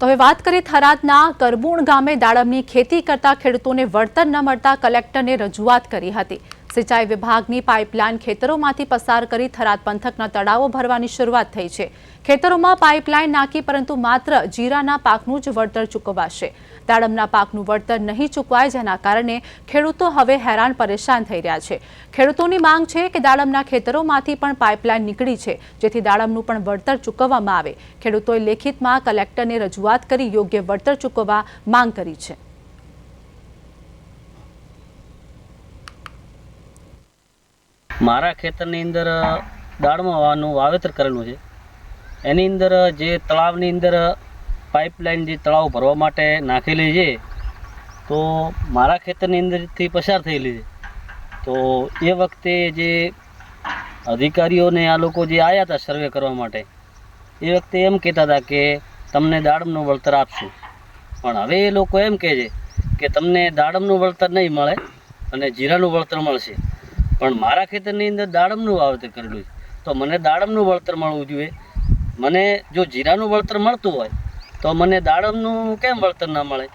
તો હવે વાત કરીએ થરાદના કરબુણ ગામે દાડમની ખેતી કરતા ખેડૂતોને વળતર ન મળતા કલેક્ટરને રજૂઆત કરી હતી. સિંચાઈ વિભાગની પાઇપલાઇન ખેતરોમાંથી પસાર કરી થરાદ પંથકના તળાવો ભરવાની શરૂઆત થઈ છે. ખેતરોમાં પાઇપલાઇન નાખી પરંતુ માત્ર જીરાના પાકનું જ વળતર ચૂકવાશે. દાડમના પાકનું વળતર નહીં ચૂકવાય જેના કારણે ખેડૂતો હવે હેરાન પરેશાન થઈ રહ્યા છે. ખેડૂતોની માંગ છે કે દાડમના ખેતરોમાંથી પણ પાઇપલાઇન નીકળી છે, જેથી દાડમનું પણ વળતર ચૂકવવામાં આવે. ખેડૂતોએ લેખિતમાં કલેક્ટરને રજૂઆત કરી યોગ્ય વળતર ચૂકવવા માંગ કરી છે. મારા ખેતરની અંદર દાળમાંનું વાવેતર કરેલું છે. એની અંદર જે તળાવની અંદર પાઇપલાઇન જે તળાવ ભરવા માટે નાખેલી છે, તો મારા ખેતરની અંદરથી પસાર થયેલી છે. તો એ વખતે જે અધિકારીઓને આ લોકો જે આવ્યા હતા સર્વે કરવા માટે, એ વખતે એમ કહેતા હતા કે, તમને દાડમનું વળતર આપશું. પણ હવે એ લોકો એમ કહે છે કે, તમને દાડમનું વળતર નહીં મળે અને જીરાનું વળતર મળશે. પણ મારા ખેતરની અંદર દાડમનું વાવેતર કરેલું છે. તો મને દાડમનું વળતર મળવું જોઈએ. મને જો જીરાનું વળતર મળતું હોય, તો મને દાડમનું કેમ વળતર ના મળે?